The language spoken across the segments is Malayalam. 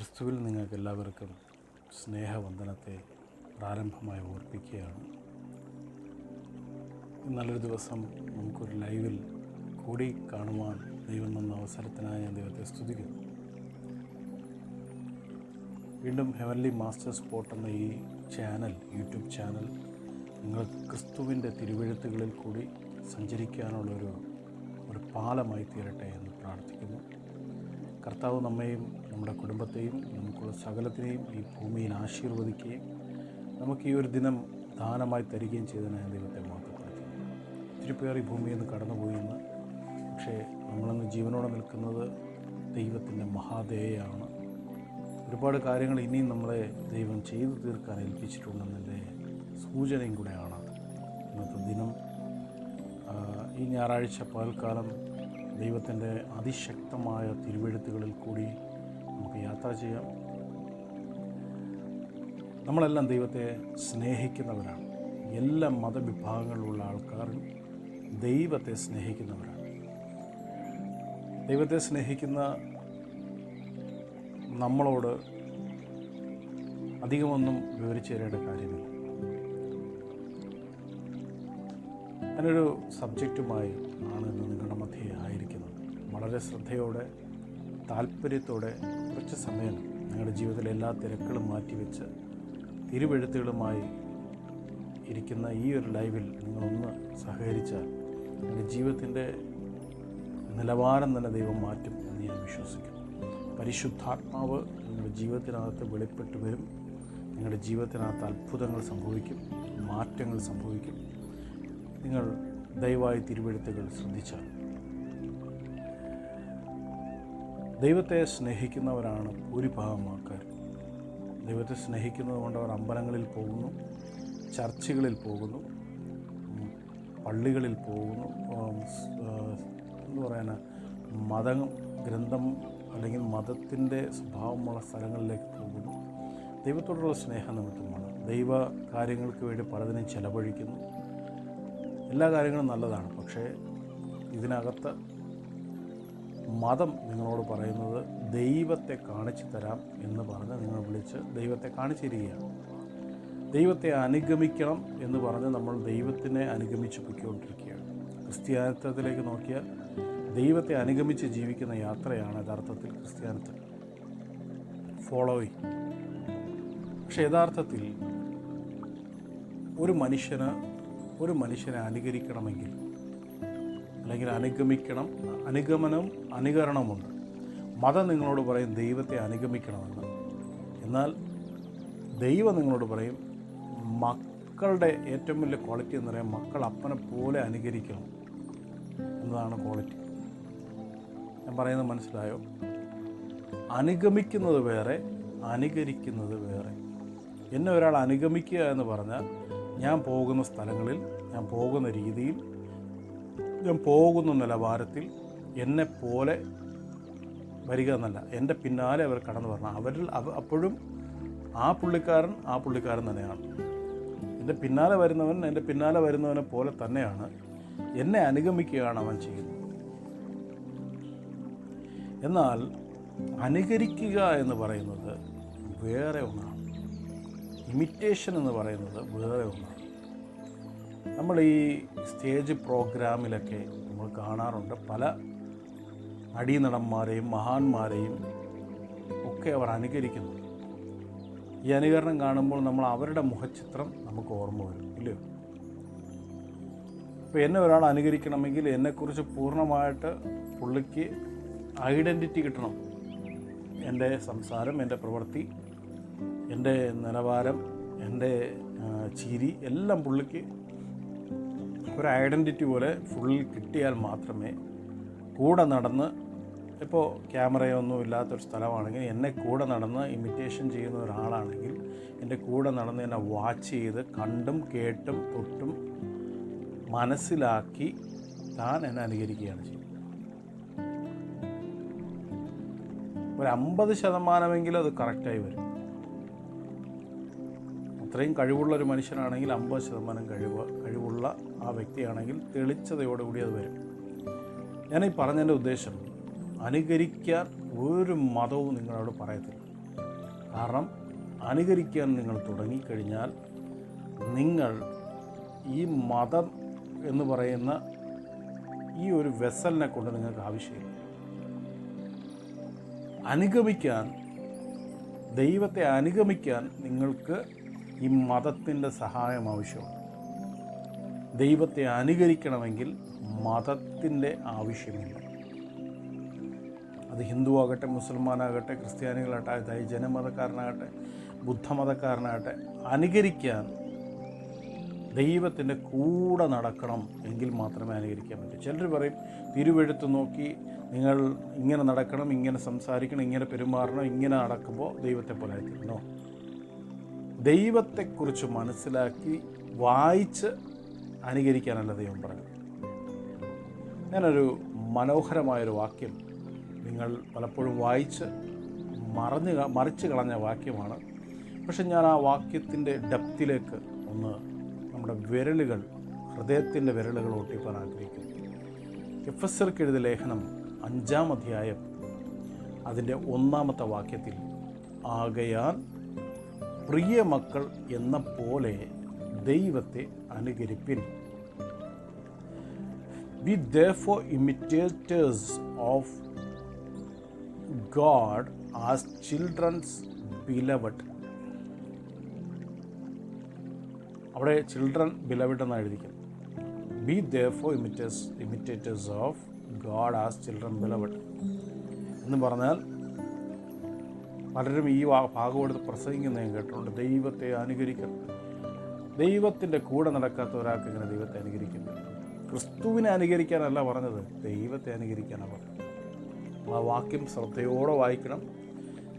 ക്രിസ്തുവിൽ നിങ്ങൾക്ക് എല്ലാവർക്കും സ്നേഹവന്ദനത്തെ പ്രാരംഭമായി ഓർപ്പിക്കുകയാണ്. നല്ലൊരു ദിവസം നമുക്കൊരു ലൈവിൽ കൂടി കാണുവാൻ ദൈവം തന്ന അവസരത്തിനായി ഞാൻ ദൈവത്തെ സ്തുതിക്കുന്നു. വീണ്ടും ഹെവൻലി മാസ്റ്റർ സ്പോട്ട് എന്ന ഈ ചാനൽ യൂട്യൂബ് ചാനൽ നിങ്ങൾ ക്രിസ്തുവിന്റെ തിരുവഴുത്തുകളിൽ കൂടി സഞ്ചരിക്കാനുള്ളൊരു ഒരു പാലമായി തീരട്ടെ എന്ന് കർത്താവ് നമ്മെയും നമ്മുടെ കുടുംബത്തെയും നമുക്കുള്ള സകലത്തിനെയും ഈ ഭൂമിയിൽ ആശീർവദിക്കുകയും നമുക്ക് ഈ ഒരു ദിനം ദാനമായി തരികയും ചെയ്തതിന് ദൈവത്തെ മാത്രപ്പെടുത്തി ഒത്തിരി പേർ ഈ ഭൂമിയിൽ നിന്ന് കടന്നുപോയിന്ന് പക്ഷേ നമ്മളിന്ന് ജീവനോടെ നിൽക്കുന്നത് ദൈവത്തിന്റെ മഹാദേയാണ് ഒരുപാട് കാര്യങ്ങൾ ഇനിയും നമ്മളെ ദൈവം ചെയ്തു തീർക്കാൻ ഏൽപ്പിച്ചിട്ടുണ്ടെന്നതിന്റെ സൂചനയും കൂടെയാണ്. ഇന്നത്തെ ദിനം ഈ ഞായറാഴ്ച പകൽക്കാലം ദൈവത്തിന്റെ അതിശക്തമായ തിരുവെഴുത്തുകളിൽ കൂടി നമുക്ക് യാത്ര ചെയ്യാം. നമ്മളെല്ലാം ദൈവത്തെ സ്നേഹിക്കുന്നവരാണ്. എല്ലാ മതവിഭാഗങ്ങളിലുള്ള ആൾക്കാരും ദൈവത്തെ സ്നേഹിക്കുന്നവരാണ്. ദൈവത്തെ സ്നേഹിക്കുന്ന നമ്മളോട് അധികമൊന്നും വിവരിച്ചു തരേണ്ട കാര്യമില്ല. അതിനൊരു സബ്ജക്റ്റുമായി ആണ് ആയിരിക്കുന്നത് വളരെ ശ്രദ്ധയോടെ താല്പര്യത്തോടെ കുറച്ച് സമയം നിങ്ങളുടെ ജീവിതത്തിലെ എല്ലാ തിരക്കുകളും മാറ്റിവെച്ച് തിരുവെഴുത്തുകളുമായി ഇരിക്കുന്ന ഈ ഒരു ലൈവിൽ നിങ്ങളൊന്ന് സഹകരിച്ചാൽ നിങ്ങളുടെ ജീവിതത്തിന്റെ നിലവാരം തന്നെ ദൈവം മാറ്റും എന്ന് ഞാൻ വിശ്വസിക്കുന്നു. പരിശുദ്ധാത്മാവ് നിങ്ങളുടെ ജീവിതത്തിനകത്ത് വെളിപ്പെട്ട് വരും. നിങ്ങളുടെ ജീവിതത്തിനകത്ത് അത്ഭുതങ്ങൾ സംഭവിക്കും മാറ്റങ്ങൾ സംഭവിക്കും. നിങ്ങൾ ദയവായി തിരുവെഴുത്തുകൾ ശ്രദ്ധിച്ചാൽ ദൈവത്തെ സ്നേഹിക്കുന്നവരാണ് ഭൂരിഭാഗം ആൾക്കാർ ദൈവത്തെ സ്നേഹിക്കുന്നത് കൊണ്ട് അവർ അമ്പലങ്ങളിൽ പോകുന്നു ചർച്ചുകളിൽ പോകുന്നു പള്ളികളിൽ പോകുന്നു എന്ന് പറയുന്ന മത ഗ്രന്ഥം അല്ലെങ്കിൽ മതത്തിന്റെ സ്വഭാവമുള്ള സ്ഥലങ്ങളിലേക്ക് പോകുന്നു. ദൈവത്തോടുള്ള സ്നേഹം നിമിത്തമാണ്. ദൈവ കാര്യങ്ങൾക്ക് വേണ്ടി പലതിനും ചെലവഴിക്കുന്നു. എല്ലാ കാര്യങ്ങളും നല്ലതാണ്. പക്ഷേ ഇതിനകത്ത് മതം നിങ്ങളോട് പറയുന്നത് ദൈവത്തെ കാണിച്ചു തരാം എന്ന് പറഞ്ഞ് നിങ്ങൾ വിളിച്ച് ദൈവത്തെ കാണിച്ചിരിക്കുകയാണ്. ദൈവത്തെ അനുഗമിക്കണം എന്ന് പറഞ്ഞ് നമ്മൾ ദൈവത്തിനെ അനുഗമിച്ച് പൊയ്ക്കൊണ്ടിരിക്കുകയാണ്. ക്രിസ്ത്യാനിത്വത്തിലേക്ക് നോക്കിയാൽ ദൈവത്തെ അനുഗമിച്ച് ജീവിക്കുന്ന യാത്രയാണ് യഥാർത്ഥത്തിൽ ക്രിസ്ത്യാനിത്വം. ഫോളോയിങ് പക്ഷെ യഥാർത്ഥത്തിൽ ഒരു മനുഷ്യന് ഒരു മനുഷ്യനെ അനുകരിക്കണമെങ്കിൽ അല്ലെങ്കിൽ അനുഗമിക്കണം അനുഗമനവും അനുകരണമുണ്ട്. മതം നിങ്ങളോട് പറയും ദൈവത്തെ അനുഗമിക്കണമെന്ന്. എന്നാൽ ദൈവം നിങ്ങളോട് പറയും മക്കളുടെ ഏറ്റവും വലിയ ക്വാളിറ്റി എന്ന് പറയാൻ മക്കൾ അപ്പനെ പോലെ അനുകരിക്കണം എന്നതാണ് ക്വാളിറ്റി ഞാൻ പറയുന്നത് മനസ്സിലായോ? അനുഗമിക്കുന്നത് വേറെ അനുകരിക്കുന്നത് വേറെ. എന്നെ ഒരാൾ അനുഗമിക്കുക എന്ന് പറഞ്ഞാൽ ഞാൻ പോകുന്ന സ്ഥലങ്ങളിൽ ഞാൻ പോകുന്ന രീതിയിൽ ഞാൻ പോകുന്ന നിലവാരത്തിൽ എന്നെ പോലെ വരിക എന്നല്ല. എന്റെ പിന്നാലെ അവർ കടന്നു വരണം. അവരിൽ അവ അപ്പോഴും ആ പുള്ളിക്കാരൻ ആ പുള്ളിക്കാരൻ തന്നെയാണ്. എന്റെ പിന്നാലെ വരുന്നവൻ എന്റെ പിന്നാലെ വരുന്നവനെ പോലെ തന്നെയാണ്. എന്നെ അനുഗമിക്കുകയാണ് അവൻ ചെയ്യുന്നത്. എന്നാൽ അനുകരിക്കുക എന്ന് പറയുന്നത് വേറെ ഒന്നാണ്. ഇമിറ്റേഷൻ എന്ന് പറയുന്നത് വേറെ ഒന്നാണ്. നമ്മൾ ഈ സ്റ്റേജ് പ്രോഗ്രാമിലൊക്കെ നമ്മൾ കാണാറുണ്ട്. പല നടീനടന്മാരെയും മഹാന്മാരെയും ഒക്കെ അവർ അനുകരിക്കുന്നു. ഈ അനുകരണം കാണുമ്പോൾ നമ്മൾ അവരുടെ മുഖചിത്രം നമുക്ക് ഓർമ്മ വരും ഇല്ലയോ? അപ്പോൾ എന്നെ ഒരാൾ അനുകരിക്കണമെങ്കിൽ എന്നെക്കുറിച്ച് പൂർണമായിട്ട് പുള്ളിക്ക് ഐഡന്റിറ്റി കിട്ടണം. എന്റെ സംസാരം എന്റെ പ്രവൃത്തി എന്റെ നിലവാരം എന്റെ ചിരി എല്ലാം പുള്ളിക്ക് ഒരു ഐഡന്റിറ്റി പോലെ ഫുള്ളിൽ കിട്ടിയാൽ മാത്രമേ കൂടെ നടന്ന് ഇപ്പോൾ ക്യാമറയൊന്നും ഇല്ലാത്തൊരു സ്ഥലമാണെങ്കിൽ എന്നെ കൂടെ നടന്ന് ഇമിറ്റേഷൻ ചെയ്യുന്ന ഒരാളാണെങ്കിൽ എന്റെ കൂടെ നടന്ന് എന്നെ വാച്ച് ചെയ്ത് കണ്ടും കേട്ടും തൊട്ടും മനസ്സിലാക്കി താൻ എന്നെ അനുകരിക്കുകയാണ് ചെയ്യുന്നത്. ഒരു അമ്പത് ശതമാനമെങ്കിലും അത് കറക്റ്റായി വരും. അത്രയും കഴിവുള്ള ഒരു മനുഷ്യനാണെങ്കിൽ അമ്പത് ശതമാനം കഴിവ് കഴിവുള്ള ആ വ്യക്തിയാണെങ്കിൽ തെളിച്ചതയോടുകൂടി അത് വരും. ഞാൻ ഈ പറഞ്ഞതിന്റെ ഉദ്ദേശം അനുകരിക്കാൻ ഒരു മതവും നിങ്ങളോട് പറയത്തില്ല. കാരണം അനുകരിക്കാൻ നിങ്ങൾ തുടങ്ങിക്കഴിഞ്ഞാൽ നിങ്ങൾ ഈ മതം എന്ന് പറയുന്ന ഈ ഒരു വെസലിനെ കൊണ്ട് നിങ്ങൾക്ക് ആവശ്യമില്ല. അനുഗമിക്കാൻ ദൈവത്തെ അനുഗമിക്കാൻ നിങ്ങൾക്ക് ഈ മതത്തിന്റെ സഹായം ആവശ്യമുണ്ട് ദൈവത്തെ അനുകരിക്കണമെങ്കിൽ മതത്തിന്റെ ആവശ്യമില്ല. അത് ഹിന്ദു ആകട്ടെ മുസൽമാനാകട്ടെ ക്രിസ്ത്യാനികളാകട്ടെ അതായത് ജനമതക്കാരനാകട്ടെ ബുദ്ധമതക്കാരനാകട്ടെ അനുകരിക്കാൻ ദൈവത്തിന്റെ കൂടെ നടക്കണം എങ്കിൽ മാത്രമേ അനുകരിക്കാൻ പറ്റൂ. ചിലർ പറയും തിരുവെഴുത്ത് നോക്കി നിങ്ങൾ ഇങ്ങനെ നടക്കണം ഇങ്ങനെ സംസാരിക്കണം ഇങ്ങനെ പെരുമാറണം ഇങ്ങനെ നടക്കുമ്പോൾ ദൈവത്തെ പോലെ ആയിത്തീരണോ ദൈവത്തെക്കുറിച്ച് മനസ്സിലാക്കി വായിച്ച് അനുകരിക്കാനല്ല ദൈവം പറഞ്ഞത് ഞാനൊരു മനോഹരമായൊരു വാക്യം നിങ്ങൾ പലപ്പോഴും വായിച്ച് മറഞ്ഞ് മറിച്ച് കളഞ്ഞ വാക്യമാണ്. പക്ഷെ ഞാൻ ആ വാക്യത്തിന്റെ ഡെപ്തിലേക്ക് ഒന്ന് നമ്മുടെ വിരലുകൾ ഹൃദയത്തിന്റെ വിരലുകൾ ഒട്ടിപ്പാൻ ആഗ്രഹിക്കുന്നു. എഫ് എസ് എർക്ക് എഴുതിയ ലേഖനം അഞ്ചാം അധ്യായം അതിന്റെ ഒന്നാമത്തെ വാക്യത്തിൽ ആകയാൽ പ്രിയ മക്കൾ എന്ന പോലെ ദൈവത്തെ അനുകരിപ്പിൻ. Be for imitators of God as childrens beloved അവിടെ ചിൽഡ്രൻ ബിലവഡ് എന്നാണ് എഴുതിക്കുന്നത് be the for imitators imitators of God as children beloved എന്ന് പറഞ്ഞാൽ പലരും ഈ ഭാഗം എടുത്ത് പ്രസംഗിക്കുന്ന ഞാൻ കേട്ടിട്ടുണ്ട്. ദൈവത്തെ അനുകരിക്കണം ദൈവത്തിന്റെ കൂടെ നടക്കാത്ത ഒരാൾക്ക് ഇങ്ങനെ ദൈവത്തെ അനുകരിക്കുന്നു ക്രിസ്തുവിനെ അനുകരിക്കാനല്ല പറഞ്ഞത് ദൈവത്തെ അനുകരിക്കാനാണ് പറഞ്ഞത് ആ വാക്യം ശ്രദ്ധയോടെ വായിക്കണം.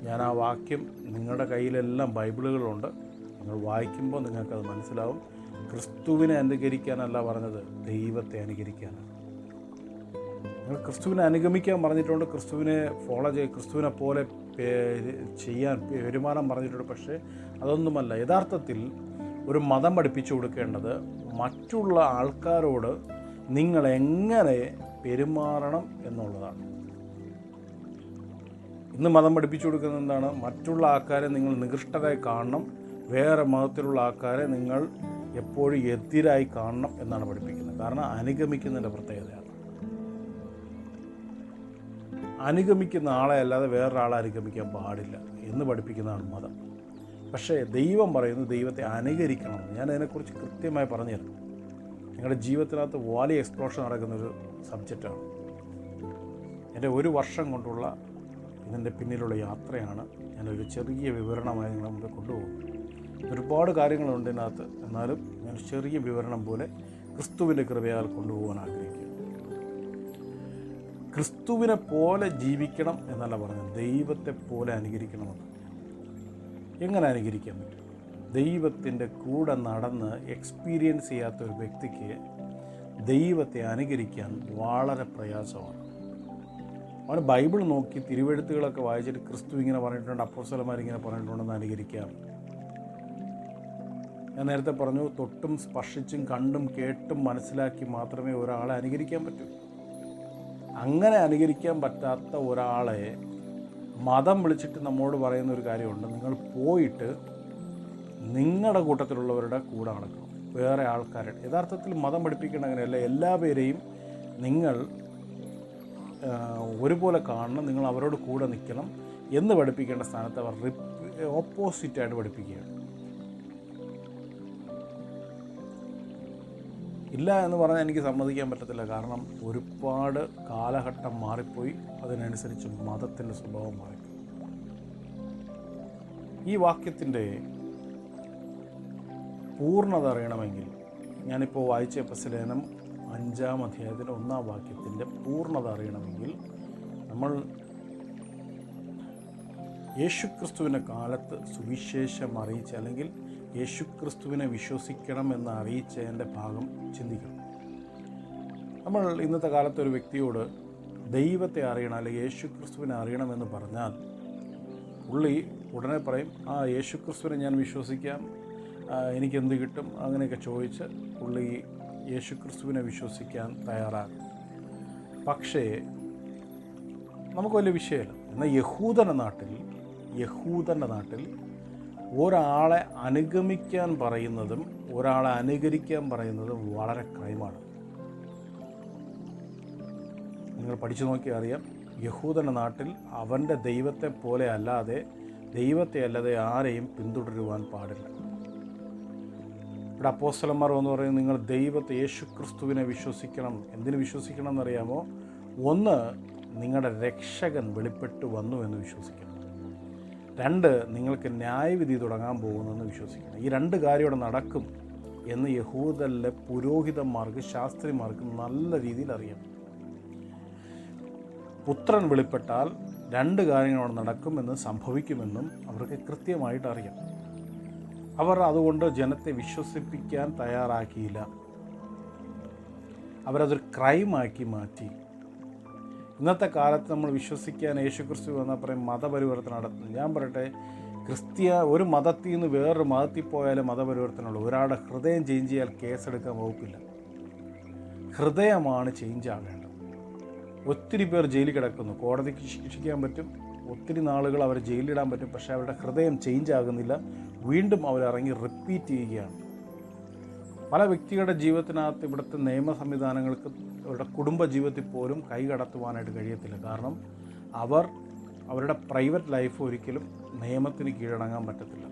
ഞാൻ ആ വാക്യം നിങ്ങളുടെ കയ്യിലെല്ലാം ബൈബിളുകളുണ്ട്. നിങ്ങൾ വായിക്കുമ്പോൾ നിങ്ങൾക്കത് മനസ്സിലാവും. ക്രിസ്തുവിനെ അനുകരിക്കാനല്ല പറഞ്ഞത് ദൈവത്തെ അനുകരിക്കാനാണ്. നിങ്ങൾ ക്രിസ്തുവിനെ അനുഗമിക്കാൻ പറഞ്ഞിട്ടുണ്ട്. ക്രിസ്തുവിനെ ഫോളോ ചെയ്ത് ക്രിസ്തുവിനെ പോലെ ചെയ്യാൻ വരുമാനം പറഞ്ഞിട്ടുണ്ട്. പക്ഷേ അതൊന്നുമല്ല. യഥാർത്ഥത്തിൽ ഒരു മതം പഠിപ്പിച്ചു കൊടുക്കേണ്ടത് മറ്റുള്ള ആൾക്കാരോട് നിങ്ങൾ എങ്ങനെ പെരുമാറണം എന്നുള്ളതാണ്. ഇന്ന് മതം പഠിപ്പിച്ചു കൊടുക്കുന്നത് എന്താണ്? മറ്റുള്ള ആൾക്കാരെ നിങ്ങൾ നികൃഷ്ടരായി കാണണം. വേറെ മതത്തിലുള്ള ആൾക്കാരെ നിങ്ങൾ എപ്പോഴും എതിരായി കാണണം എന്നാണ് പഠിപ്പിക്കുന്നത്. കാരണം അനുഗമിക്കുന്നതിന്റെ പ്രത്യേകതയാണ്. അനുഗമിക്കുന്ന ആളെ അല്ലാതെ വേറൊരാളെ അനുഗമിക്കാൻ പാടില്ല എന്ന് പഠിപ്പിക്കുന്നതാണ് മതം. പക്ഷേ ദൈവം പറയുന്നു ദൈവത്തെ അനുകരിക്കണം. ഞാൻ അതിനെക്കുറിച്ച് കൃത്യമായി പറഞ്ഞു തരാം നിങ്ങളുടെ ജീവിതത്തിനകത്ത് വലിയ എക്സ്പ്ലോഷൻ നടക്കുന്നൊരു സബ്ജക്റ്റാണ് എന്റെ ഒരു വർഷം കൊണ്ടുള്ള ഇതിന്റെ പിന്നിലുള്ള യാത്രയാണ് ഞാനൊരു ചെറിയ വിവരണമായി നിങ്ങളുടെ മുമ്പിൽ കൊണ്ടുപോകും ഒരുപാട് കാര്യങ്ങളുണ്ട് ഇതിനകത്ത്. എന്നാലും ഞാൻ ചെറിയ വിവരണം പോലെ ക്രിസ്തുവിന്റെ കൃപയാൽ കൊണ്ടുപോകാൻ ആഗ്രഹിക്കുന്നു. ക്രിസ്തുവിനെ പോലെ ജീവിക്കണം എന്നല്ല പറഞ്ഞത്. ദൈവത്തെ പോലെ അനുകരിക്കണമെന്ന്. എങ്ങനെ അനുകരിക്കാൻ പറ്റും? ദൈവത്തിന്റെ കൂടെ നടന്ന് എക്സ്പീരിയൻസ് ചെയ്യാത്ത ഒരു വ്യക്തിക്ക് ദൈവത്തെ അനുകരിക്കാൻ വളരെ പ്രയാസമാണ്. അവൻ ബൈബിൾ നോക്കി തിരുവെഴുത്തുകളൊക്കെ വായിച്ചിട്ട് ക്രിസ്തു ഇങ്ങനെ പറഞ്ഞിട്ടുണ്ട് അപ്പോസലമാരിങ്ങനെ പറഞ്ഞിട്ടുണ്ടെന്ന് അനുകരിക്കാം. ഞാൻ നേരത്തെ പറഞ്ഞു തൊട്ടും സ്പർശിച്ചും കണ്ടും കേട്ടും മനസ്സിലാക്കി മാത്രമേ ഒരാളെ അനുകരിക്കാൻ പറ്റൂ. അങ്ങനെ അനുകരിക്കാൻ പറ്റാത്ത ഒരാളെ മതം വിളിച്ചിട്ട് നമ്മോട് പറയുന്ന ഒരു കാര്യമുണ്ട്. നിങ്ങൾ പോയിട്ട് നിങ്ങളുടെ കൂട്ടത്തിലുള്ളവരുടെ കൂടെ നടക്കണം. വേറെ ആൾക്കാരുടെ യഥാർത്ഥത്തിൽ മതം പഠിപ്പിക്കേണ്ട അങ്ങനെയല്ല. എല്ലാ പേരെയും നിങ്ങൾ ഒരുപോലെ കാണണം. നിങ്ങൾ അവരോട് കൂടെ നിൽക്കണം എന്ന് പഠിപ്പിക്കേണ്ട സ്ഥാനത്ത് അവർ ഓപ്പോസിറ്റായിട്ട് പഠിപ്പിക്കുകയാണ്. ഇല്ല എന്ന് പറഞ്ഞാൽ എനിക്ക് സമ്മതിക്കാൻ പറ്റത്തില്ല. കാരണം ഒരുപാട് കാലഘട്ടം മാറിപ്പോയി. അതിനനുസരിച്ച് മതത്തിന്റെ സ്വഭാവം മാറി. ഈ വാക്യത്തിന്റെ പൂർണത അറിയണമെങ്കിൽ ഞാനിപ്പോൾ വായിച്ച എപ്പസലേനം അഞ്ചാം അധ്യായത്തിന്റെ ഒന്നാം വാക്യത്തിന്റെ പൂർണത അറിയണമെങ്കിൽ നമ്മൾ യേശുക്രിസ്തുവിന്റെ കാലത്ത് സുവിശേഷം അറിയിച്ച അല്ലെങ്കിൽ യേശുക്രിസ്തുവിനെ വിശ്വസിക്കണം എന്ന് അറിയിച്ചതിന്റെ ഭാഗം ചിന്തിക്കണം. നമ്മൾ ഇന്നത്തെ കാലത്ത് ഒരു വ്യക്തിയോട് ദൈവത്തെ അറിയണം അല്ലെങ്കിൽ യേശുക്രിസ്തുവിനെ അറിയണമെന്ന് പറഞ്ഞാൽ പുള്ളി ഉടനെ പറയും ആ യേശുക്രിസ്തുവിനെ ഞാൻ വിശ്വസിക്കാം. എനിക്ക് എനിക്കെന്ത് കിട്ടും? അങ്ങനെയൊക്കെ ചോദിച്ച് പുള്ളി യേശുക്രിസ്തുവിനെ വിശ്വസിക്കാൻ തയ്യാറാകും. പക്ഷേ നമുക്ക് വലിയ വിഷയമല്ല. എന്നാൽ യഹൂദന നാട്ടിൽ യഹൂദന്റെ നാട്ടിൽ ഒരാളെ അനുഗമിക്കാൻ പറയുന്നതും ഒരാളെ അനുകരിക്കാൻ പറയുന്നതും വളരെ ക്രൈമാണ്. നിങ്ങൾ പഠിച്ചു നോക്കിയാൽ അറിയാം യഹൂദന്റെ നാട്ടിൽ അവന്റെ ദൈവത്തെ പോലെ അല്ലാതെ ദൈവത്തെ അല്ലാതെ ആരെയും പിന്തുടരുവാൻ പാടില്ല. ഇവിടെ അപ്പോസ്തലന്മാർ എന്ന് പറയുന്നത് നിങ്ങൾ ദൈവത്തെ യേശു ക്രിസ്തുവിനെ വിശ്വസിക്കണം. എന്തിനു വിശ്വസിക്കണം എന്നറിയാമോ? ഒന്ന് നിങ്ങളുടെ രക്ഷകൻ വെളിപ്പെട്ട് വന്നു എന്ന് വിശ്വസിക്കണം. രണ്ട് നിങ്ങൾക്ക് ന്യായവിധി തുടങ്ങാൻ പോകുന്നെന്ന് വിശ്വസിക്കുന്നു ഈ രണ്ട് കാര്യം ഇവിടെ നടക്കും എന്ന് യഹൂദലിലെ പുരോഹിതന്മാർക്ക് ശാസ്ത്രിമാർക്ക് നല്ല രീതിയിൽ അറിയാം. പുത്രൻ വെളിപ്പെട്ടാൽ രണ്ട് കാര്യങ്ങൾ അവിടെ നടക്കുമെന്ന് സംഭവിക്കുമെന്നും അവർക്ക് കൃത്യമായിട്ട് അറിയാം. അവർ അതുകൊണ്ട് ജനത്തെ വിശ്വസിപ്പിക്കാൻ തയ്യാറാക്കിയില്ല. അവരതൊരു ക്രൈമാക്കി മാറ്റി. ഇന്നത്തെ കാലത്ത് നമ്മൾ വിശ്വസിക്കാൻ യേശുക്രിസ്തു എന്ന് പറയും മതപരിവർത്തനം നടത്തുന്നു ഞാൻ പറയട്ടെ ക്രിസ്ത്യ ഒരു മതത്തിൽ നിന്ന് വേറൊരു മതത്തിൽ പോയാലും മതപരിവർത്തനമുള്ളൂ. ഒരാളുടെ ഹൃദയം ചേഞ്ച് ചെയ്യാൻ കേസെടുക്കാൻ വകുപ്പില്ല. ഹൃദയമാണ് ചേഞ്ച് ആകേണ്ടത്. ഒത്തിരി പേർ ജയിലിൽ കിടക്കുന്നു. കോടതിക്ക് ശിക്ഷിക്കാൻ പറ്റും ഒത്തിരി നാളുകൾ അവരെ ജയിലിലിടാൻ പറ്റും പക്ഷേ അവരുടെ ഹൃദയം ചേഞ്ച് ആകുന്നില്ല. വീണ്ടും അവരിറങ്ങി റിപ്പീറ്റ് ചെയ്യുകയാണ്. പല വ്യക്തികളുടെ ജീവിതത്തിനകത്ത് ഇവിടുത്തെ നിയമ സംവിധാനങ്ങൾക്ക് അവരുടെ കുടുംബ ജീവിതത്തിൽ പോലും കൈകടത്തുവാനായിട്ട് കഴിയത്തില്ല. കാരണം അവർ അവരുടെ പ്രൈവറ്റ് ലൈഫ് ഒരിക്കലും നിയമത്തിന് കീഴടങ്ങാൻ പറ്റത്തില്ല.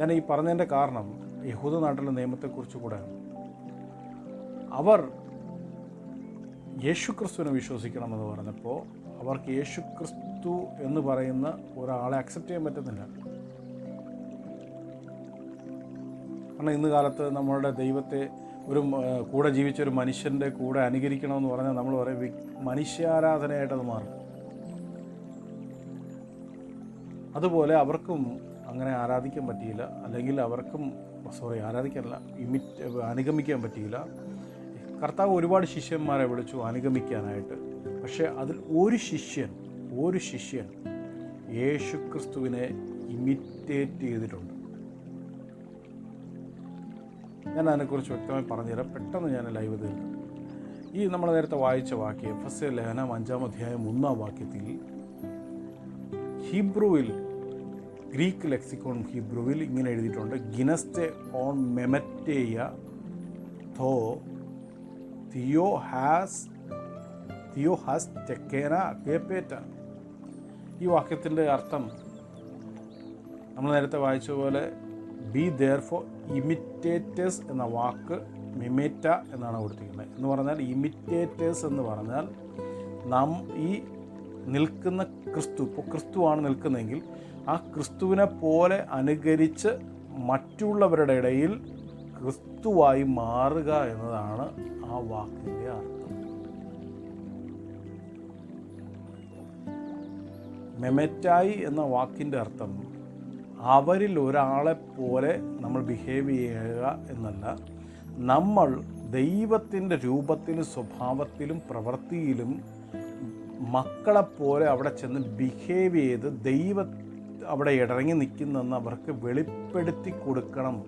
ഞാൻ ഈ പറഞ്ഞതിന്റെ കാരണം യഹൂദ നാട്ടിലെ നിയമത്തെക്കുറിച്ച് കൂടെ അവർ യേശുക്രിസ്തുവിനെ വിശ്വസിക്കണമെന്ന് പറഞ്ഞപ്പോൾ അവർക്ക് യേശുക്രിസ്തു എന്ന് പറയുന്ന ഒരാളെ അക്സെപ്റ്റ് ചെയ്യാൻ പറ്റുന്നില്ല കാരണം ഇന്ന് കാലത്ത് നമ്മളുടെ ദൈവത്തെ ഒരു കൂടെ ജീവിച്ച ഒരു മനുഷ്യന്റെ കൂടെ അനുകരിക്കണമെന്ന് പറഞ്ഞാൽ നമ്മൾ പറയും മനുഷ്യാരാധനയായിട്ടത് മാറും. അതുപോലെ അവർക്കും അങ്ങനെ ആരാധിക്കാൻ പറ്റിയില്ല. അല്ലെങ്കിൽ അവർക്കും സോറി ആരാധിക്കാനല്ല ഇമിറ്റ് അനുഗമിക്കാൻ പറ്റിയില്ല. കർത്താവ് ഒരുപാട് ശിഷ്യന്മാരെ വിളിച്ചു അനുഗമിക്കാനായിട്ട്. പക്ഷേ അതിൽ ഒരു ശിഷ്യൻ ഒരു ശിഷ്യൻ യേശുക്രിസ്തുവിനെ ഇമിറ്റേറ്റ് ചെയ്തിട്ടുണ്ട്. ഞാൻ അതിനെക്കുറിച്ച് വ്യക്തമായി പറഞ്ഞുതരാം. പെട്ടെന്ന് ഞാൻ ലൈവ് തീർക്കും. ഈ നമ്മൾ നേരത്തെ വായിച്ച വാക്യം എഫ് എസ് അഞ്ചാം അധ്യായം ഒന്നാം വാക്യത്തിൽ ഹീബ്രുവിൽ ഗ്രീക്ക് ലെക്സിക്കോൺ ഹീബ്രുവിൽ ഇങ്ങനെ എഴുതിയിട്ടുണ്ട് ഗിനസ്റ്റെ ഓൺ മെമറ്റേയ തോ തിയോ ഹാസ് തിയോ ഹാസ് ടെക്കേന കേപ്പേറ്റ. ഈ വാക്യത്തിന്റെ അർത്ഥം നമ്മൾ നേരത്തെ വായിച്ച പോലെ ബി ദെയർ ഫോർ ഇമിറ്റേറ്റേഴ്സ് എന്ന വാക്ക് മിമേറ്റ എന്നാണ് കൊടുത്തിരിക്കുന്നത്. എന്ന് പറഞ്ഞാൽ ഇമിറ്റേറ്റേഴ്സ് എന്ന് പറഞ്ഞാൽ നാം ഈ നിൽക്കുന്ന ക്രിസ്തു ഇപ്പോൾ ക്രിസ്തുവാണ് നിൽക്കുന്നതെങ്കിൽ ആ ക്രിസ്തുവിനെ പോലെ അനുകരിച്ച് മറ്റുള്ളവരുടെ ഇടയിൽ ക്രിസ്തുവായി മാറുക എന്നതാണ് ആ വാക്കിന്റെ അർത്ഥം. മെമറ്റായി എന്ന വാക്കിന്റെ അർത്ഥം അവരിൽ ഒരാളെ പോലെ നമ്മൾ ബിഹേവ് ചെയ്യുക എന്നല്ല. നമ്മൾ ദൈവത്തിന്റെ രൂപത്തിലും സ്വഭാവത്തിലും പ്രവൃത്തിയിലും മക്കളെപ്പോലെ അവിടെ ചെന്ന് ബിഹേവ് ചെയ്ത് ദൈവ അവിടെ ഇടങ്ങി നിൽക്കുന്നെന്ന് അവർക്ക് വെളിപ്പെടുത്തി കൊടുക്കണം.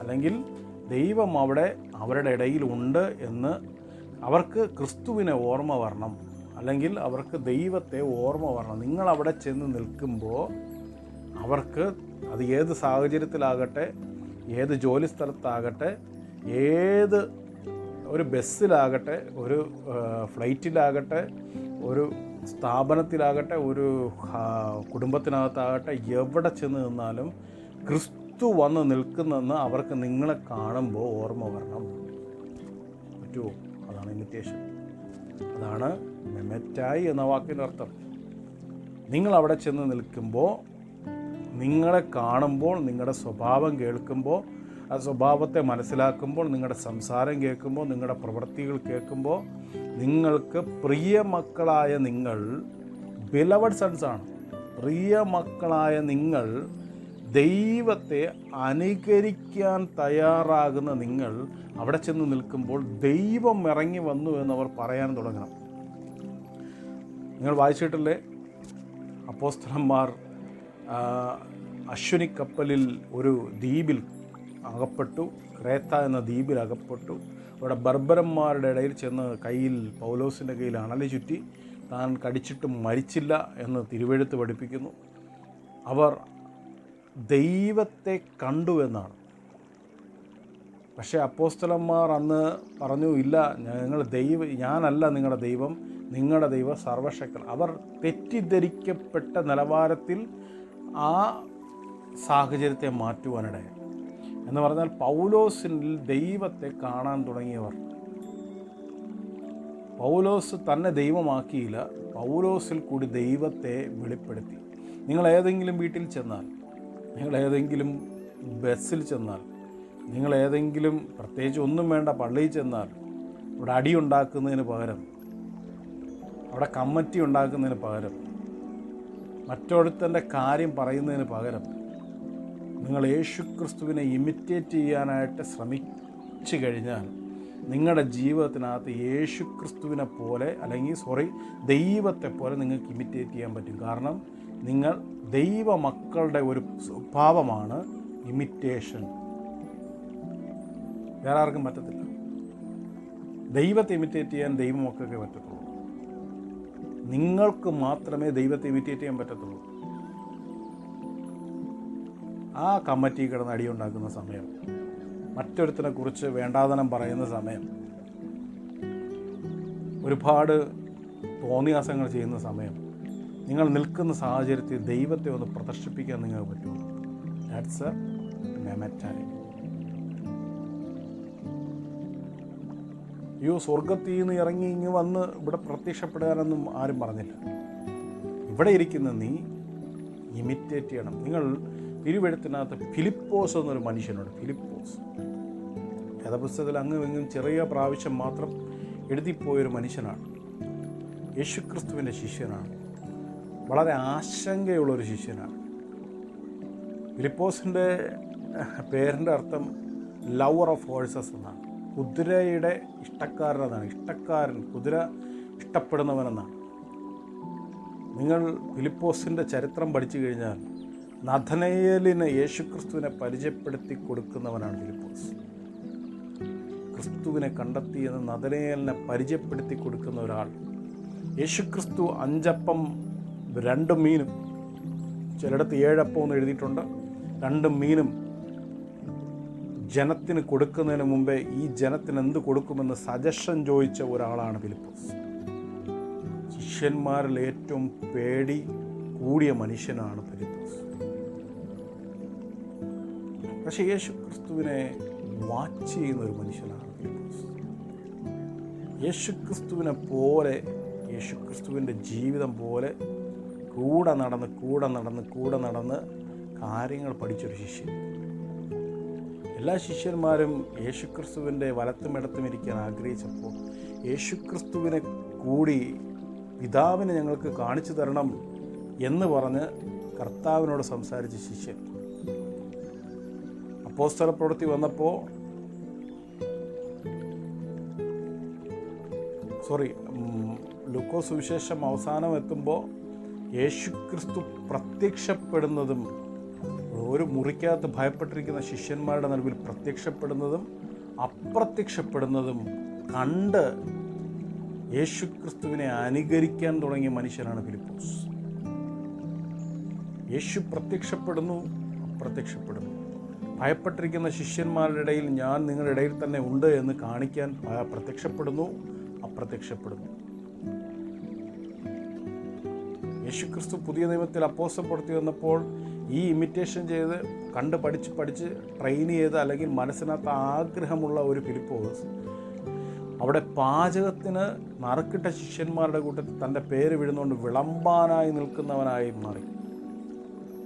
അല്ലെങ്കിൽ ദൈവം അവിടെ അവരുടെ ഇടയിൽ ഉണ്ട് എന്ന് അവർക്ക് ക്രിസ്തുവിനെ ഓർമ്മ വരണം. അല്ലെങ്കിൽ അവർക്ക് ദൈവത്തെ ഓർമ്മ വരണം. നിങ്ങൾ അവിടെ ചെന്ന് നിൽക്കുമ്പോൾ അവർക്ക് അത് ഏത് സാഹചര്യത്തിലാകട്ടെ ഏത് ജോലി സ്ഥലത്താകട്ടെ ഏത് ഒരു ബസ്സിലാകട്ടെ ഒരു ഫ്ലൈറ്റിലാകട്ടെ ഒരു സ്ഥാപനത്തിലാകട്ടെ ഒരു കുടുംബത്തിനകത്താകട്ടെ എവിടെ ചെന്ന് നിന്നാലും ക്രിസ്തു വന്ന് നിൽക്കുന്നെന്ന് അവർക്ക് നിങ്ങളെ കാണുമ്പോൾ ഓർമ്മ വരണം. പറ്റുമോ? അതാണ് ഇമിറ്റേഷൻ അതാണ് മെമറ്റായി എന്ന വാക്കിന്റെ അർത്ഥം. നിങ്ങൾ അവിടെ ചെന്ന് നിൽക്കുമ്പോൾ നിങ്ങളെ കാണുമ്പോൾ നിങ്ങളുടെ സ്വഭാവം കേൾക്കുമ്പോൾ ആ സ്വഭാവത്തെ മനസ്സിലാക്കുമ്പോൾ നിങ്ങളുടെ സംസാരം കേൾക്കുമ്പോൾ നിങ്ങളുടെ പ്രവൃത്തികൾ കേൾക്കുമ്പോൾ നിങ്ങൾക്ക് പ്രിയ മക്കളായ നിങ്ങൾ ബിലവഡ് സൺസ് ആണ്. പ്രിയ മക്കളായ നിങ്ങൾ ദൈവത്തെ അനുകരിക്കാൻ തയ്യാറാകുന്ന നിങ്ങൾ അവിടെ ചെന്ന് നിൽക്കുമ്പോൾ ദൈവം ഇറങ്ങി വന്നു എന്നവർ പറയാൻ തുടങ്ങണം. നിങ്ങൾ വായിച്ചിട്ടില്ലേ? അപ്പോസ്തലന്മാർ അശ്വനി കപ്പലിൽ ഒരു ദ്വീപിൽ അകപ്പെട്ടു. ക്രേത്ത എന്ന ദ്വീപിൽ അകപ്പെട്ടു. അവിടെ ബർബരന്മാരുടെ ഇടയിൽ ചെന്ന് കയ്യിൽ പൗലോസിന്റെ കയ്യിൽ അണലി ചുറ്റി താൻ കടിച്ചിട്ട് മരിച്ചില്ല എന്ന് തിരുവെഴുത്ത് പഠിപ്പിക്കുന്നു. അവർ ദൈവത്തെ കണ്ടു എന്നാണ്. പക്ഷേ അപ്പോസ്തലന്മാർ അന്ന് പറഞ്ഞു ഇല്ല ഞങ്ങൾ ദൈവ ഞാനല്ല നിങ്ങളുടെ ദൈവം നിങ്ങളുടെ ദൈവം സർവശക്തൻ. അവർ തെറ്റിദ്ധരിക്കപ്പെട്ട നിലവാരത്തിൽ ആ സാഹചര്യത്തെ മാറ്റുവാനിടയായി എന്ന് പറഞ്ഞാൽ പൗലോസിനിൽ ദൈവത്തെ കാണാൻ തുടങ്ങിയവർ. പൗലോസ് തന്നെ ദൈവമാക്കിയില്ല പൗലോസിൽ കൂടി ദൈവത്തെ വെളിപ്പെടുത്തി. നിങ്ങൾ ഏതെങ്കിലും വീട്ടിൽ ചെന്നാൽ നിങ്ങൾ ഏതെങ്കിലും ബസ്സിൽ ചെന്നാൽ നിങ്ങൾ ഏതെങ്കിലും പ്രത്യേകിച്ച് ഒന്നും വേണ്ട പള്ളിയിൽ ചെന്നാൽ അവിടെ അടി ഉണ്ടാക്കുന്നതിന് പകരം അവിടെ കമ്മറ്റി ഉണ്ടാക്കുന്നതിന് പകരം മറ്റൊരുത്തന്റെ കാര്യം പറയുന്നതിന് പകരം നിങ്ങൾ യേശുക്രിസ്തുവിനെ ഇമിറ്റേറ്റ് ചെയ്യാനായിട്ട് ശ്രമിച്ചു കഴിഞ്ഞാൽ നിങ്ങളുടെ ജീവിതത്തിനകത്ത് യേശുക്രിസ്തുവിനെ പോലെ അല്ലെങ്കിൽ സോറി ദൈവത്തെ പോലെ നിങ്ങൾക്ക് ഇമിറ്റേറ്റ് ചെയ്യാൻ പറ്റും. കാരണം നിങ്ങൾ ദൈവ മക്കളുടെ ഒരു സ്വഭാവമാണ് ഇമിറ്റേഷൻ. വേറെ ആർക്കും പറ്റത്തില്ല. ദൈവത്തെ ഇമിറ്റേറ്റ് ചെയ്യാൻ ദൈവമൊക്കെ പറ്റത്തുള്ളൂ. നിങ്ങൾക്ക് മാത്രമേ ദൈവത്തെ ഇമിറ്റേറ്റ് ചെയ്യാൻ പറ്റത്തുള്ളൂ. ആ കമ്മിറ്റി കിടന്ന് അടിയുണ്ടാക്കുന്ന സമയം മറ്റൊരുത്തിനെ കുറിച്ച് വേണ്ടാതനം പറയുന്ന സമയം ഒരുപാട് തോന്നിയാസങ്ങൾ ചെയ്യുന്ന സമയം നിങ്ങൾ നിൽക്കുന്ന സാഹചര്യത്തിൽ ദൈവത്തെ ഒന്ന് പ്രദർശിപ്പിക്കാൻ നിങ്ങൾക്ക് പറ്റുമോ? ദാറ്റ്സ് എ മെമറ്റായി അയ്യോ സ്വർഗത്തിൽ നിന്ന് ഇറങ്ങി ഇങ്ങ് വന്ന് ഇവിടെ പ്രത്യക്ഷപ്പെടാനൊന്നും ആരും പറഞ്ഞില്ല. ഇവിടെ ഇരിക്കുന്ന നീ ഇമിറ്റേറ്റ് ചെയ്യണം. നിങ്ങൾ തിരുവെഴുത്തിനകത്ത് ഫിലിപ്പോസ് എന്നൊരു മനുഷ്യനുണ്ട് ഫിലിപ്പോസ്. വേദപുസ്തകത്തിൽ അങ്ങും ഇങ്ങും ചെറിയ പ്രാവശ്യം മാത്രം എഴുതിപ്പോയൊരു മനുഷ്യനാണ്. യേശുക്രിസ്തുവിന്റെ ശിഷ്യനാണ്. വളരെ ആശങ്കയുള്ളൊരു ശിഷ്യനാണ്. ഫിലിപ്പോസിന്റെ പേരിന്റെ അർത്ഥം ലവർ ഓഫ് ഹോഴ്സസ് എന്നാണ്. കുതിരയുടെ ഇഷ്ടക്കാരനതാണ് ഇഷ്ടക്കാരൻ കുതിര ഇഷ്ടപ്പെടുന്നവനെന്നാണ്. നിങ്ങൾ ഫിലിപ്പോസിന്റെ ചരിത്രം പഠിച്ചു കഴിഞ്ഞാൽ നഥനയേലിന് യേശുക്രിസ്തുവിനെ പരിചയപ്പെടുത്തി കൊടുക്കുന്നവനാണ് ഫിലിപ്പോസ്. ക്രിസ്തുവിനെ കണ്ടെത്തി എന്ന് നഥനയേലിനെ പരിചയപ്പെടുത്തി കൊടുക്കുന്ന ഒരാൾ. യേശുക്രിസ്തു അഞ്ചപ്പം രണ്ട് മീനും. ചിലയിടത്ത് ഏഴപ്പം എന്ന് എഴുതിയിട്ടുണ്ട്. രണ്ട് മീനും ജനത്തിന് കൊടുക്കുന്നതിന് മുമ്പേ ഈ ജനത്തിന് എന്ത് കൊടുക്കുമെന്ന് സജഷൻ ചോദിച്ച ഒരാളാണ് ഫിലിപ്പോസ്. ശിഷ്യന്മാരിൽ ഏറ്റവും പേടി കൂടിയ മനുഷ്യനാണ് ഫിലിപ്പോസ്. പക്ഷേ യേശു ക്രിസ്തുവിനെ വാച്ച് ചെയ്യുന്ന ഒരു മനുഷ്യനാണ് ഫിലിപ്പോസ്. യേശുക്രിസ്തുവിനെ പോലെ യേശുക്രിസ്തുവിന്റെ ജീവിതം പോലെ കൂടെ നടന്ന് കൂടെ നടന്ന് കൂടെ നടന്ന് കാര്യങ്ങൾ പഠിച്ചൊരു ശിഷ്യൻ. എല്ലാ ശിഷ്യന്മാരും യേശുക്രിസ്തുവിന്റെ വലത്തും ഇടത്തും ഇരിക്കാൻ ആഗ്രഹിച്ചപ്പോൾ യേശുക്രിസ്തുവിനെ കൂടി പിതാവിനെ ഞങ്ങൾക്ക് കാണിച്ചു തരണം എന്ന് പറഞ്ഞ് കർത്താവിനോട് സംസാരിച്ച ശിഷ്യൻ. അപ്പോസ്തല പ്രവൃത്തി വന്നപ്പോൾ സോറി ലുക്കോ സുവിശേഷം അവസാനം എത്തുമ്പോൾ യേശുക്രിസ്തു പ്രത്യക്ഷപ്പെടുന്നതും ഒരു മുറിക്കകത്ത് ഭയപ്പെട്ടിരിക്കുന്ന ശിഷ്യന്മാരുടെ നടുവിൽ പ്രത്യക്ഷപ്പെടുന്നതും അപ്രത്യക്ഷപ്പെടുന്നതും കണ്ട് യേശുക്രിസ്തുവിനെ അനുകരിക്കാൻ തുടങ്ങിയ മനുഷ്യനാണ് ഫിലിപ്പോസ്. യേശു പ്രത്യക്ഷപ്പെടുന്നു അപ്രത്യക്ഷപ്പെടുന്നു. ഭയപ്പെട്ടിരിക്കുന്ന ശിഷ്യന്മാരുടെ ഇടയിൽ ഞാൻ നിങ്ങളുടെ ഇടയിൽ തന്നെ ഉണ്ട് എന്ന് കാണിക്കാൻ പ്രത്യക്ഷപ്പെടുന്നു അപ്രത്യക്ഷപ്പെടുന്നു. യേശുക്രിസ്തു പുതിയ നിയമത്തിൽ അപ്പോസ്റ്റപ്പെടുത്തി വന്നപ്പോൾ ഈ ഇമിറ്റേഷൻ ചെയ്ത് കണ്ട് പഠിച്ച് പഠിച്ച് ട്രെയിൻ ചെയ്ത് അല്ലെങ്കിൽ മനസ്സിനകത്ത് ആഗ്രഹമുള്ള ഒരു ഫിലിപ്പോസ് അവിടെ പാചകത്തിന് നറുക്കിട്ട ശിഷ്യന്മാരുടെ കൂട്ടത്തിൽ തന്റെ പേര് വിടുന്നുകൊണ്ട് വിളമ്പാനായി നിൽക്കുന്നവനായി മാറി.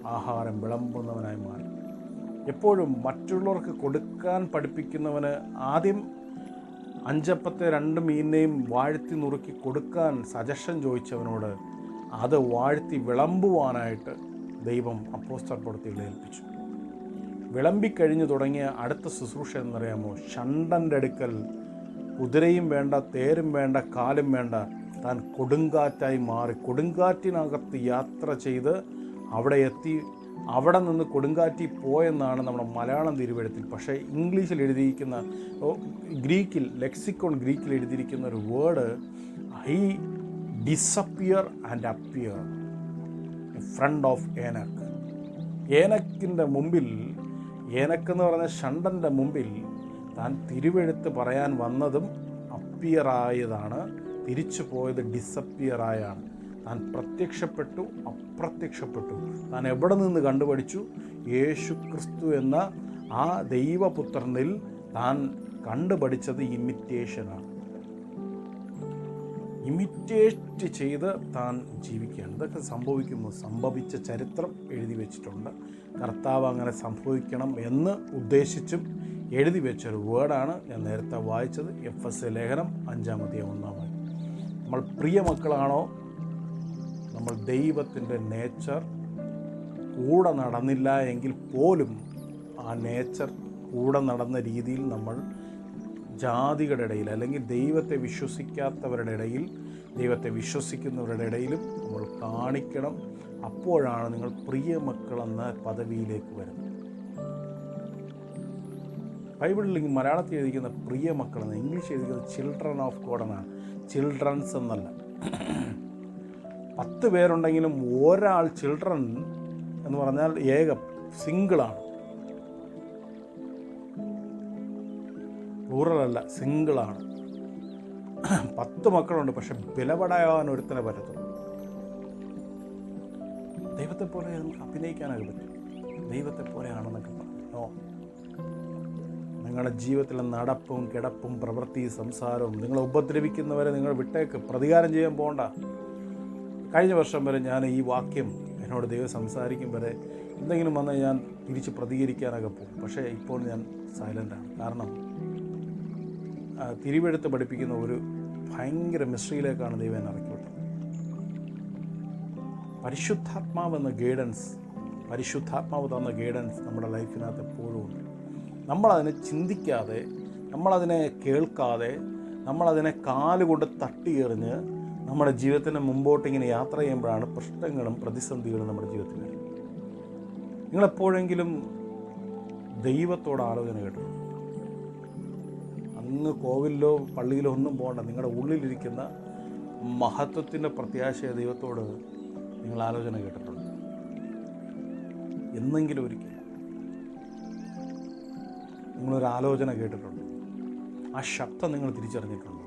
ആഹാരം വിളമ്പുന്നവനായി മാറി. എപ്പോഴും മറ്റുള്ളവർക്ക് കൊടുക്കാൻ പഠിപ്പിക്കുന്നവന് ആദ്യം അഞ്ചപ്പത്തെ രണ്ട് മീനിനെയും വാഴ്ത്തി നുറുക്കി കൊടുക്കാൻ സജഷൻ ചോദിച്ചവനോട് അത് വാഴ്ത്തി വിളമ്പുവാനായിട്ട് ദൈവം അപ്പോസ്തർപ്പെടുത്തികളെ ഏൽപ്പിച്ചു. വിളമ്പിക്കഴിഞ്ഞു തുടങ്ങിയ അടുത്ത ശുശ്രൂഷ എന്നറിയാമോ? ഷണ്ടന്റെ അടുക്കൽ കുതിരയും വേണ്ട തേരും വേണ്ട കാലും വേണ്ട താൻ കൊടുങ്കാറ്റായി മാറി കൊടുങ്കാറ്റിനകത്ത് യാത്ര ചെയ്ത് അവിടെ എത്തി. അവിടെ നിന്ന് കൊടുങ്കാറ്റി പോയെന്നാണ് നമ്മുടെ മലയാളം തിരുവെഴുത്തിൽ. പക്ഷേ ഇംഗ്ലീഷിൽ എഴുതിയിരിക്കുന്ന ഗ്രീക്കിൽ ലെക്സിക്കോൺ ഗ്രീക്കിൽ എഴുതിയിരിക്കുന്ന ഒരു word high disappear and appear. Front of ഏനക്ക് ഏനക്കിന്റെ മുമ്പിൽ ഏനക്കെന്ന് പറഞ്ഞ ഷണ്ടന്റെ മുമ്പിൽ താൻ തിരുവെഴുത്ത് പറയാൻ വന്നതും അപ്പിയറായതാണ്. തിരിച്ചു പോയത് ഡിസപ്പിയറായാണ്. താൻ പ്രത്യക്ഷപ്പെട്ടു അപ്രത്യക്ഷപ്പെട്ടു. താൻ എവിടെ നിന്ന് കണ്ടുപഠിച്ചു? യേശു ക്രിസ്തു എന്ന ആ ദൈവപുത്രനിൽ താൻ കണ്ടുപഠിച്ചത് ഇമിറ്റേഷനാണ്. ഇമിറ്റേറ്റ് ചെയ്ത് താൻ ജീവിക്കുകയാണ്. ഇതൊക്കെ സംഭവിക്കുമ്പോൾ സംഭവിച്ച ചരിത്രം എഴുതി വെച്ചിട്ടുണ്ട്. കർത്താവ് അങ്ങനെ സംഭവിക്കണം എന്ന് ഉദ്ദേശിച്ചും എഴുതി വെച്ചൊരു വേർഡാണ് ഞാൻ നേരത്തെ വായിച്ചത്. എഫ് എസ് ലേഖനം അഞ്ചാമത്തെ ഒന്നാമത് നമ്മൾ പ്രിയ മക്കളാണോ? നമ്മൾ ദൈവത്തിന്റെ നേച്ചർ കൂടെ നടന്നില്ല എങ്കിൽ പോലും ആ നേച്ചർ കൂടെ നടന്ന രീതിയിൽ നമ്മൾ ജാതികളുടെ ഇടയിൽ അല്ലെങ്കിൽ ദൈവത്തെ വിശ്വസിക്കാത്തവരുടെ ഇടയിൽ ദൈവത്തെ വിശ്വസിക്കുന്നവരുടെ ഇടയിലും നമ്മൾ കാണിക്കണം. അപ്പോഴാണ് നിങ്ങൾ പ്രിയ മക്കളെന്ന പദവിയിലേക്ക് വരുന്നത്. ബൈബിളിൽ മലയാളത്തിൽ എഴുതിക്കുന്ന പ്രിയ മക്കളെന്ന് ഇംഗ്ലീഷ് എഴുതിക്കുന്നത് ചിൽഡ്രൻ ഓഫ് ഗോഡ് എന്നാണ്. ചിൽഡ്രൻസ് എന്നല്ല. പത്ത് പേരുണ്ടെങ്കിലും ഒരാൾ ചിൽഡ്രൻ എന്ന് പറഞ്ഞാൽ ഏക സിംഗിളാണ്. പ്ലൂറലല്ല സിംഗിളാണ്. പത്ത് മക്കളുണ്ട് പക്ഷെ വിലപടയാൻ ഒരുത്തനെ പറ്റത്തുള്ളൂ. ദൈവത്തെ പോലെ നമുക്ക് അഭിനയിക്കാനൊക്കെ പറ്റും. ദൈവത്തെ പോലെയാണെന്നൊക്കെ പറഞ്ഞു നിങ്ങളുടെ ജീവിതത്തിലെ നടപ്പും കിടപ്പും പ്രവൃത്തി സംസാരവും നിങ്ങളെ ഉപദ്രവിക്കുന്നവരെ നിങ്ങൾ വിട്ടേക്ക്. പ്രതികാരം ചെയ്യാൻ പോകണ്ട. കഴിഞ്ഞ വർഷം വരെ ഞാൻ ഈ വാക്യം എന്നോട് ദൈവം സംസാരിക്കും വരെ എന്തെങ്കിലും വന്നാൽ ഞാൻ തിരിച്ച് പ്രതികരിക്കാനൊക്കെ പോകും. പക്ഷേ ഇപ്പോൾ ഞാൻ സൈലന്റാണ് കാരണം ആ, തിരുവെഴുത്ത് പഠിപ്പിക്കുന്ന ഒരു ഭയങ്കര മിസ്ട്രിയിലേക്കാണ് ദൈവം ഇറക്കി വിട്ടത് പരിശുദ്ധാത്മാവ് എന്ന ഗൈഡൻസ് പരിശുദ്ധാത്മാവ് തന്ന ഗൈഡൻസ് നമ്മുടെ ലൈഫിനകത്ത് എപ്പോഴും ഉണ്ട്. നമ്മളതിനെ ചിന്തിക്കാതെ നമ്മളതിനെ കേൾക്കാതെ നമ്മളതിനെ കാലുകൊണ്ട് തട്ടിയെറിഞ്ഞ് നമ്മുടെ ജീവിതത്തിന് മുമ്പോട്ട് ഇങ്ങനെ യാത്ര ചെയ്യുമ്പോഴാണ് പ്രശ്നങ്ങളും പ്രതിസന്ധികളും നമ്മുടെ ജീവിതത്തിൽ നിങ്ങളെപ്പോഴെങ്കിലും ദൈവത്തോട് ആലോചന കേട്ടിട്ടുണ്ടോ? അങ്ങ് കോവിലിലോ പള്ളിയിലോ ഒന്നും പോകണ്ട. നിങ്ങളുടെ ഉള്ളിലിരിക്കുന്ന മഹത്വത്തിന്റെ പ്രത്യാശയ ദൈവത്തോട് നിങ്ങൾ ആലോചന കേട്ടിട്ടുണ്ട്. എന്നെങ്കിലും ഒരിക്കൽ നിങ്ങളൊരു ആലോചന കേട്ടിട്ടുണ്ട്. ആ ശബ്ദം നിങ്ങൾ തിരിച്ചറിഞ്ഞിട്ടുണ്ട്?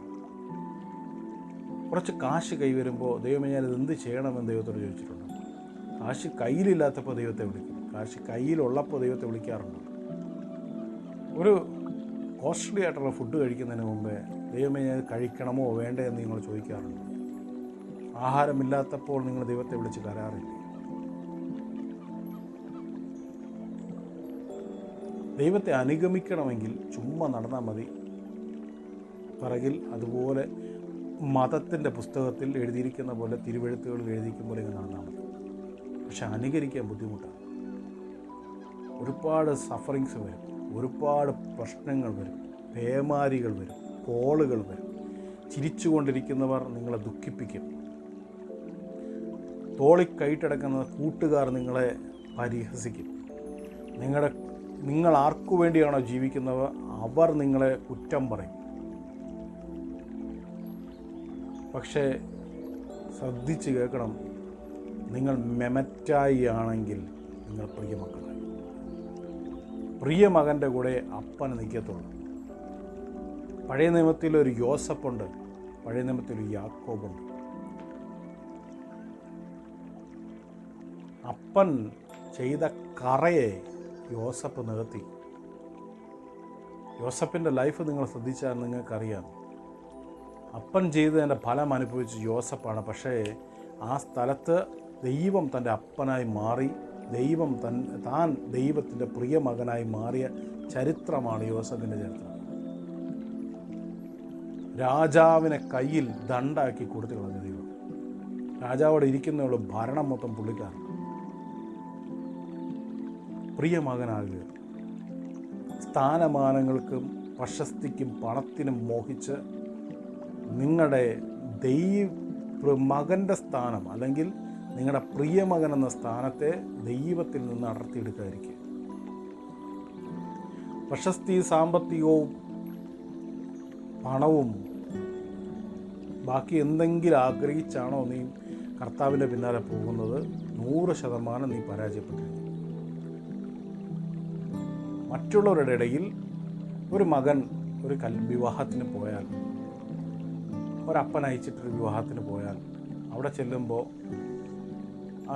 കുറച്ച് കാശ് കൈവരുമ്പോൾ ദൈവമേ ഞാനിത് എന്ത് ചെയ്യണമെന്ന് ദൈവത്തോട് ചോദിച്ചിട്ടുണ്ട്. കാശ് കയ്യിലില്ലാത്തപ്പോൾ ദൈവത്തെ വിളിക്കും. കാശ് കയ്യിലുള്ളപ്പോൾ ദൈവത്തെ വിളിക്കാറുണ്ട്. ഒരു കോസ്റ്റ്ലി ആയിട്ടുള്ള ഫുഡ് കഴിക്കുന്നതിന് മുമ്പേ ദൈവമേ ഞാൻ കഴിക്കണമോ വേണ്ടേ എന്ന് നിങ്ങൾ ചോദിക്കാറുണ്ട്. ആഹാരമില്ലാത്തപ്പോൾ നിങ്ങൾ ദൈവത്തെ വിളിച്ച് കരാറില്ല. ദൈവത്തെ അനുഗമിക്കണമെങ്കിൽ ചുമ്മാ നടന്നാൽ മതി. പിറകിൽ അതുപോലെ മതത്തിന്റെ പുസ്തകത്തിൽ എഴുതിയിരിക്കുന്ന പോലെ തിരുവെഴുത്തുകളിൽ എഴുതിയിരിക്കുന്ന പോലെ ഇങ്ങനെ നടന്നാൽ മതി. പക്ഷെ അനുകരിക്കാൻ ബുദ്ധിമുട്ടാണ്. ഒരുപാട് സഫറിങ്സ് വരും. ഒരുപാട് പ്രശ്നങ്ങൾ വരും. പേമാരികൾ വരും. കോളുകൾ വരും. ചിരിച്ചുകൊണ്ടിരിക്കുന്നവർ നിങ്ങളെ ദുഃഖിപ്പിക്കും. തോളി കൈട്ടടക്കുന്ന കൂട്ടുകാർ നിങ്ങളെ പരിഹസിക്കും. നിങ്ങളുടെ നിങ്ങൾ ആർക്കു വേണ്ടിയാണോ ജീവിക്കുന്നവർ അവർ നിങ്ങളെ കുറ്റം പറയും. പക്ഷേ ശ്രദ്ധിച്ച് കേൾക്കണം. നിങ്ങൾ മെമറ്റായി ആണെങ്കിൽ നിങ്ങൾ പ്രിയമക്കളായി പ്രിയ മകന്റെ കൂടെ അപ്പൻ നിൽക്കത്തുള്ളൂ. പഴയ നിയമത്തിൽ ഒരു യോസപ്പുണ്ട് പഴയ നിയമത്തിൽ ഒരു യാക്കോബുണ്ട്. അപ്പൻ ചെയ്ത കറയെ യോസപ്പ് നിർത്തി. യോസപ്പിന്റെ ലൈഫ് നിങ്ങൾ ശ്രദ്ധിച്ചാൽ നിങ്ങൾക്കറിയാം. അപ്പൻ ചെയ്തതിന്റെ ഫലം അനുഭവിച്ച് യോസപ്പാണ് പക്ഷേ ആ സ്ഥലത്ത് ദൈവം തന്റെ അപ്പനായി മാറി ദൈവം തൻ താൻ ദൈവത്തിന്റെ പ്രിയ മകനായി മാറിയ ചരിത്രമാണ് യോസഫിന്റെ ചരിത്രം. രാജാവിനെ കയ്യിൽ ദണ്ടാക്കി കൊടുത്തു കളഞ്ഞ ദൈവം. രാജാവോടെ ഇരിക്കുന്നവൾ ഭരണം മൊത്തം പുള്ളിക്കാരൻ. പ്രിയ മകനാകുക. സ്ഥാനമാനങ്ങൾക്കും പ്രശസ്തിക്കും പണത്തിനും മോഹിച്ച് നിങ്ങളുടെ ദൈവ മകന്റെ സ്ഥാനം അല്ലെങ്കിൽ നിങ്ങളുടെ പ്രിയമകൻ എന്ന സ്ഥാനത്തെ ദൈവത്തിൽ നിന്ന് അടർത്തിയെടുക്കാതിരിക്കുക. പ്രശസ്തി സാമ്പത്തികവും പണവും ബാക്കി എന്തെങ്കിലും ആഗ്രഹിച്ചാണോ നീ കർത്താവിന്റെ പിന്നാലെ പോകുന്നത്? നൂറ് ശതമാനം നീ പരാജയപ്പെട്ടിരിക്കും മറ്റുള്ളവരുടെ ഇടയിൽ ഒരു മകൻ ഒരു കൽ വിവാഹത്തിന് പോയാൽ ഒരപ്പൻ അയച്ചിട്ടൊരു വിവാഹത്തിന് പോയാൽ അവിടെ ചെല്ലുമ്പോൾ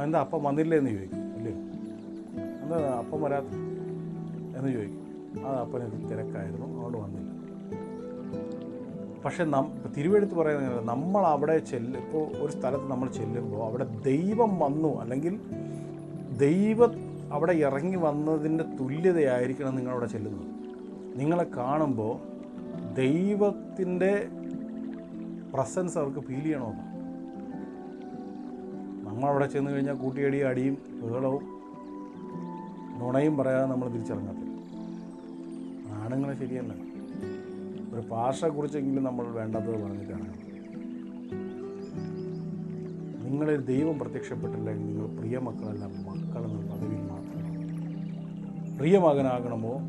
എന്താ അപ്പം വന്നില്ലേ എന്ന് ചോദിക്കും ഇല്ലേ എന്താ അപ്പം വരാത്ത എന്ന് ചോദിക്കും. ആ അപ്പന തിരക്കായിരുന്നു അതുകൊണ്ട് വന്നില്ല. പക്ഷെ നം തിരുവെടുത്ത് പറയുന്നത് നമ്മൾ അവിടെ ചെല്ല് ഇപ്പോൾ ഒരു സ്ഥലത്ത് നമ്മൾ ചെല്ലുമ്പോൾ അവിടെ ദൈവം വന്നു അല്ലെങ്കിൽ ദൈവ അവിടെ ഇറങ്ങി വന്നതിന്റെ തുല്യതയായിരിക്കണം നിങ്ങളവിടെ ചെല്ലുന്നത്. നിങ്ങളെ കാണുമ്പോൾ ദൈവത്തിന്റെ പ്രസൻസ് അവർക്ക് ഫീൽ ചെയ്യണമെന്ന് നമ്മളവിടെ ചെന്ന് കഴിഞ്ഞാൽ കൂട്ടിയടി അടിയും ബഹളവും നുണയും പറയാതെ നമ്മൾ തിരിച്ചിറങ്ങത്തില്ല. ആണുങ്ങൾ ശരിയല്ല. ഒരു ഭാഷയെക്കുറിച്ചെങ്കിലും നമ്മൾ വേണ്ടാത്തത് പറഞ്ഞിട്ടാണ്. നിങ്ങളിൽ ദൈവം പ്രത്യക്ഷപ്പെട്ടില്ലെങ്കിൽ നിങ്ങൾ പ്രിയ മക്കളല്ല മക്കളെന്ന പദവിയിൽ മാത്രമാണ് പ്രിയ മകനാകണമോ?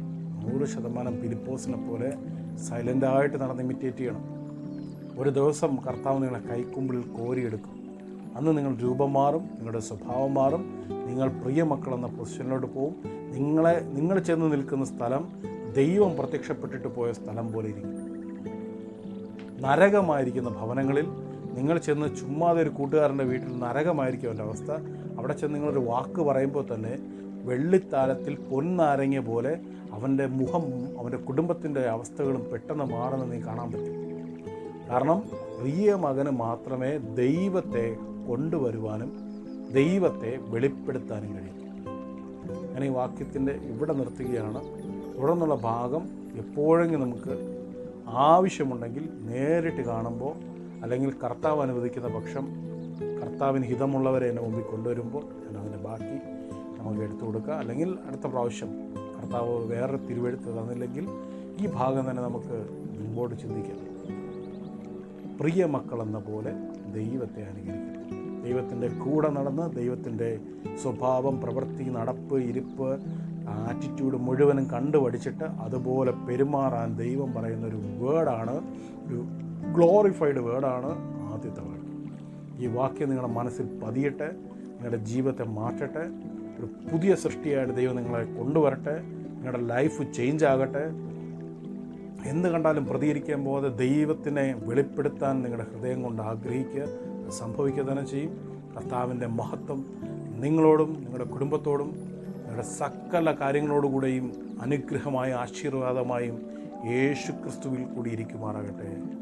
നൂറ് ശതമാനം പിലിപ്പോസിനെ പോലെ സൈലന്റായിട്ട് നടന്ന് ഇമിറ്റേറ്റ് ചെയ്യണം. ഒരു ദിവസം കർത്താവ് നിങ്ങളെ കൈക്കുമ്പിളിൽ കോരിയെടുക്കും. അന്ന് നിങ്ങൾ രൂപം മാറും നിങ്ങളുടെ സ്വഭാവം മാറും. നിങ്ങൾ പ്രിയ മക്കളെന്ന പൊസിഷനിലോട്ട് പോവും. നിങ്ങളെ നിങ്ങൾ ചെന്ന് നിൽക്കുന്ന സ്ഥലം ദൈവം പ്രത്യക്ഷപ്പെട്ടിട്ട് പോയ സ്ഥലം പോലെ ഇരിക്കും. നരകമായിരിക്കുന്ന ഭവനങ്ങളിൽ നിങ്ങൾ ചെന്ന് ചുമ്മാതെ ഒരു കൂട്ടുകാരന്റെ വീട്ടിൽ നരകമായിരിക്കും അവന്റെ അവസ്ഥ. അവിടെ ചെന്ന് നിങ്ങളൊരു വാക്ക് പറയുമ്പോൾ തന്നെ വെള്ളിത്താലത്തിൽ പൊന്നാരങ്ങ പോലെ അവന്റെ മുഖം അവന്റെ കുടുംബത്തിന്റെ അവസ്ഥകളും പെട്ടെന്ന് മാറുന്നത് നീ കാണാൻ പറ്റും. കാരണം പ്രിയ മകന് മാത്രമേ ദൈവത്തെ കൊണ്ടുവരുവാനും ദൈവത്തെ വെളിപ്പെടുത്താനും കഴിയും. ഞാൻ ഈ വാക്യത്തിന്റെ ഇവിടെ നിർത്തുകയാണ്. തുടർന്നുള്ള ഭാഗം എപ്പോഴെങ്കിലും നമുക്ക് ആവശ്യമുണ്ടെങ്കിൽ നേരിട്ട് കാണുമ്പോൾ അല്ലെങ്കിൽ കർത്താവ് അനുവദിക്കുന്ന പക്ഷം കർത്താവിന് ഹിതമുള്ളവരെ എന്നെ മുമ്പിൽ കൊണ്ടുവരുമ്പോൾ ഞാൻ അതിന്റെ ബാക്കി നമുക്ക് എടുത്തു കൊടുക്കുക. അല്ലെങ്കിൽ അടുത്ത പ്രാവശ്യം കർത്താവ് വേറെ തിരുവെഴുത്ത് തന്നില്ലെങ്കിൽ ഈ ഭാഗം തന്നെ നമുക്ക് മുമ്പോട്ട് ചിന്തിക്കാം. പ്രിയ മക്കളെന്ന പോലെ ദൈവത്തെ അനുകരിക്കണം ദൈവത്തിന്റെ കൂടെ നടന്ന് ദൈവത്തിന്റെ സ്വഭാവം പ്രവൃത്തി നടപ്പ് ഇരിപ്പ് ആറ്റിറ്റ്യൂഡ് മുഴുവനും കണ്ടു പഠിച്ചിട്ട് അതുപോലെ പെരുമാറാൻ ദൈവം പറയുന്ന ഒരു വേർഡാണ് ഒരു ഗ്ലോറിഫൈഡ് വേർഡാണ് ആദ്യത്തെ വേർഡ് ഈ വാക്യം നിങ്ങളുടെ മനസ്സിൽ പതിയട്ടെ നിങ്ങളുടെ ജീവിതത്തെ മാറ്റട്ടെ ഒരു പുതിയ സൃഷ്ടിയായിട്ട് ദൈവം നിങ്ങളെ കൊണ്ടുവരട്ടെ നിങ്ങളുടെ ലൈഫ് ചേഞ്ച് ആകട്ടെ. എന്ത് കണ്ടാലും പ്രതികരിക്കാൻ പോകാതെ ദൈവത്തിനെ വെളിപ്പെടുത്താൻ നിങ്ങളുടെ ഹൃദയം കൊണ്ട് ആഗ്രഹിക്കുക. സംഭവിക്കുക തന്നെ ചെയ്യും. കർത്താവിന്റെ മഹത്വം നിങ്ങളോടും നിങ്ങളുടെ കുടുംബത്തോടും നിങ്ങളുടെ സകല കാര്യങ്ങളോടുകൂടെയും അനുഗ്രഹമായും ആശീർവാദമായും യേശു ക്രിസ്തുവിൽ കൂടി ഇരിക്കുമാറാകട്ടെ